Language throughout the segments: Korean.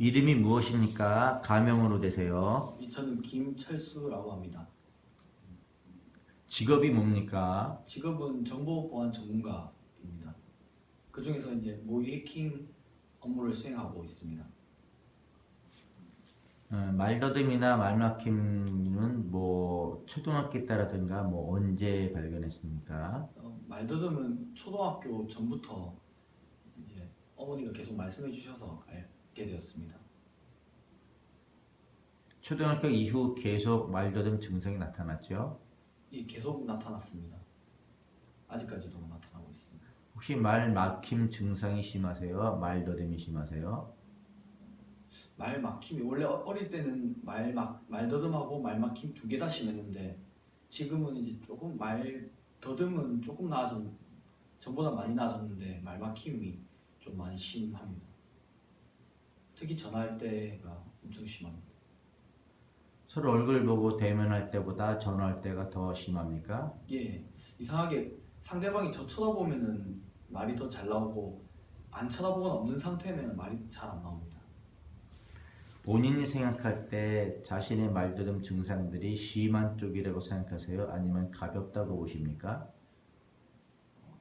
이름이 무엇입니까? 가명으로 되세요. 이- 저는 김철수라고 합니다. 직업이 뭡니까? 직업은 정보보안 전문가입니다. 그 중에서 이제 모의 해킹 업무를 수행하고 있습니다. 어, 말더듬이나 말막힘은 뭐 초등학교 때라든가 뭐 언제 발견했습니까? 어, 말더듬은 초등학교 전부터 이제 어머니가 계속 말씀해 주셔서 되었습니다. 초등학교 이후 계속 말더듬 증상이 나타났죠. 이 계속 나타났습니다. 아직까지도 나타나고 있습니다. 혹시 말 막힘 증상이 심하세요? 말더듬이 심하세요? 말 막힘이 원래 어- 어릴 때는 말 막 말더듬하고 말 막힘 두 개 다 심했는데 지금은 이제 조금 말 더듬은 조금 나아졌 전보다 많이 나아졌는데 말 막힘이 좀 많이 심합니다. 특히 전화할 때가 엄청 심합니다. 서로 얼굴 보고 대면할 때보다 전화할 때가 더 심합니까? 예 이상하게 상대방이 저 쳐다보면은 말이 더 잘 나오고 안 쳐다보거나 없는 상태면 말이 잘 안 나옵니다. 본인이 생각할 때 자신의 말더듬 증상들이 심한 쪽이라고 생각하세요? 아니면 가볍다고 보십니까?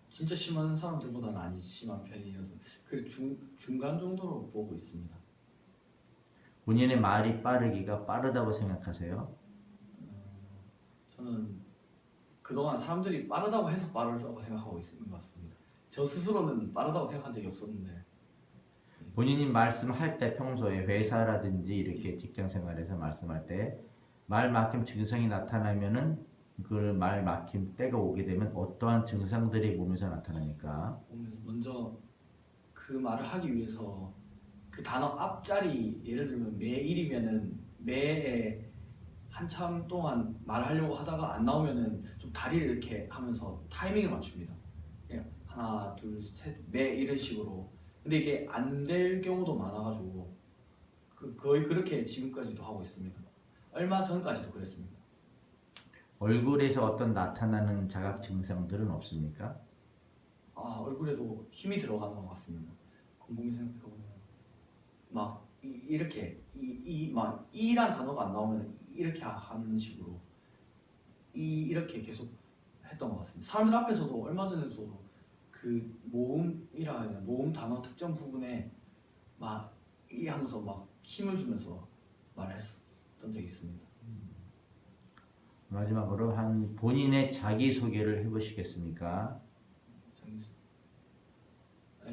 진짜 심한 사람들보다는 안 심한 편이어서 그 중, 중간 정도로 보고 있습니다. 본인의 말이 빠르기가 빠르다고 생각하세요? 저는 그동안 사람들이 빠르다고 해서 빠르다고 생각하고 있는 것 같습니다. 저 스스로는 빠르다고 생각한 적이 없었는데 본인이 말씀할 때 평소에 회사라든지 이렇게 직장 생활에서 말씀할 때 말 막힘 증상이 나타나면은 그 말 막힘 때가 오게 되면 어떠한 증상들이 몸에서 나타납니까? 보면서 먼저 그 말을 하기 위해서 그 단어 앞자리 예를 들면 매일이면은 매에 한참 동안 말하려고 하다가 안 나오면은 좀 다리를 이렇게 하면서 타이밍을 맞춥니다. 그냥 하나 둘 셋 매 이런 식으로 근데 이게 안 될 경우도 많아가지고 그 거의 그렇게 지금까지도 하고 있습니다. 얼마 전까지도 그랬습니다. 얼굴에서 어떤 나타나는 자각 증상들은 없습니까? 아 얼굴에도 힘이 들어가는 것 같습니다. 막 이, 이렇게 이막 이란 단어가 안 나오면 이렇게 하는 식으로 이 이렇게 계속 했던 것 같습니다. 사람들 앞에서도 얼마 전에도 그 모음이라 되나 모음 단어 특정 부분에 막 이 하면서 막 힘을 주면서 말했던 적이 있습니다. 마지막으로 한 본인의 자기 소개를 해보시겠습니까?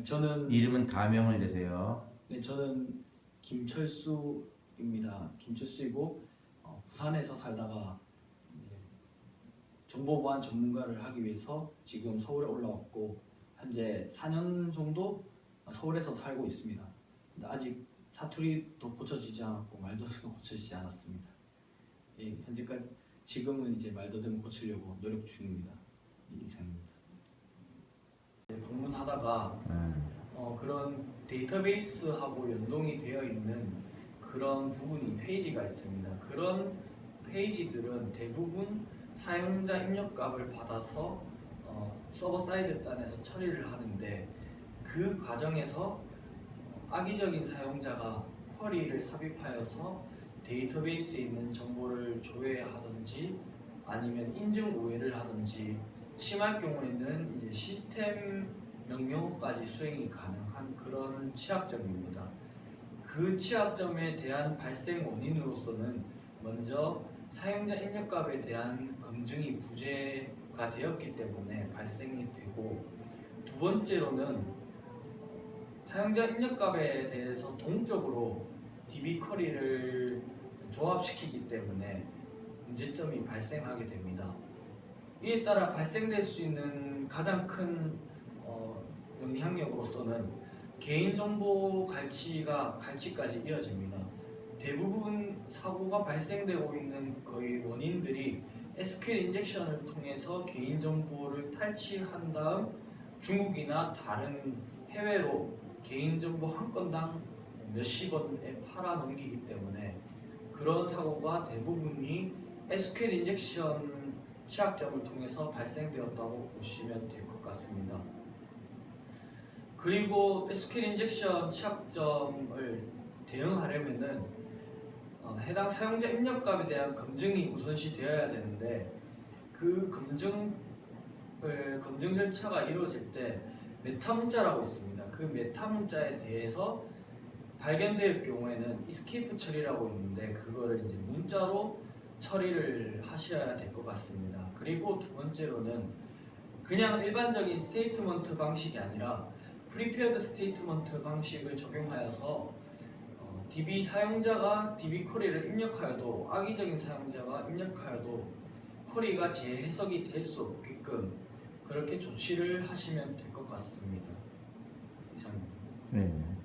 저는 이름은 가명을 내세요. 네, 저는 김철수입니다. 김철수이고 어, 부산에서 살다가 정보보안 전문가를 하기 위해서 지금 서울에 올라왔고 현재 4년 정도 서울에서 살고 있습니다. 근데 아직 사투리도 고쳐지지 않았고 말더듬도 고쳐지지 않았습니다. 예, 현재까지 지금은 이제 말더듬 고치려고 노력 중입니다. 이 이상입니다. 네, 방문하다가 음, 어, 그런 데이터베이스하고 연동이 되어 있는 그런 부분이 페이지가 있습니다. 그런 페이지들은 대부분 사용자 입력값을 받아서 어, 서버 사이드 단에서 처리를 하는데 그 과정에서 악의적인 사용자가 쿼리를 삽입하여서 데이터베이스에 있는 정보를 조회하든지 아니면 인증 오해를 하든지 심할 경우에는 이제 시스템 명령어까지 수행이 가능한 그런 취약점입니다. 그 취약점에 대한 발생 원인으로서는 먼저 사용자 입력값에 대한 검증이 부재가 되었기 때문에 발생이 되고 두 번째로는 사용자 입력값에 대해서 동적으로 DB 쿼리를 조합시키기 때문에 문제점이 발생하게 됩니다. 이에 따라 발생될 수 있는 가장 큰 어, 영향력으로서는 개인정보 갈취가 갈취까지 이어집니다. 대부분 사고가 발생되고 있는 거의 원인들이 SQL 인젝션을 통해서 개인정보를 탈취한 다음 중국이나 다른 해외로 개인정보 한 건당 몇십 원에 팔아 넘기기 때문에 그런 사고가 대부분이 SQL 인젝션 취약점을 통해서 발생되었다고 보시면 될 것 같습니다. 그리고 SQL 인젝션 취약점을 대응하려면은 어, 해당 사용자 입력값에 대한 검증이 우선시 되어야 되는데 그 검증을 검증 절차가 이루어질 때 메타 문자라고 있습니다. 그 메타 문자에 대해서 발견될 경우에는 이스케이프 처리라고 있는데 그거를 이제 문자로 처리를 하셔야 될 것 같습니다. 그리고 두 번째로는 그냥 일반적인 스테이트먼트 방식이 아니라 프리페어드 스테이트먼트 방식을 적용하여서 어, DB 사용자가 DB 쿼리를 입력하여도 악의적인 사용자가 입력하여도 쿼리가 재해석이 될 수 없게끔 그렇게 조치를 하시면 될 것 같습니다. 이상입니다. 네.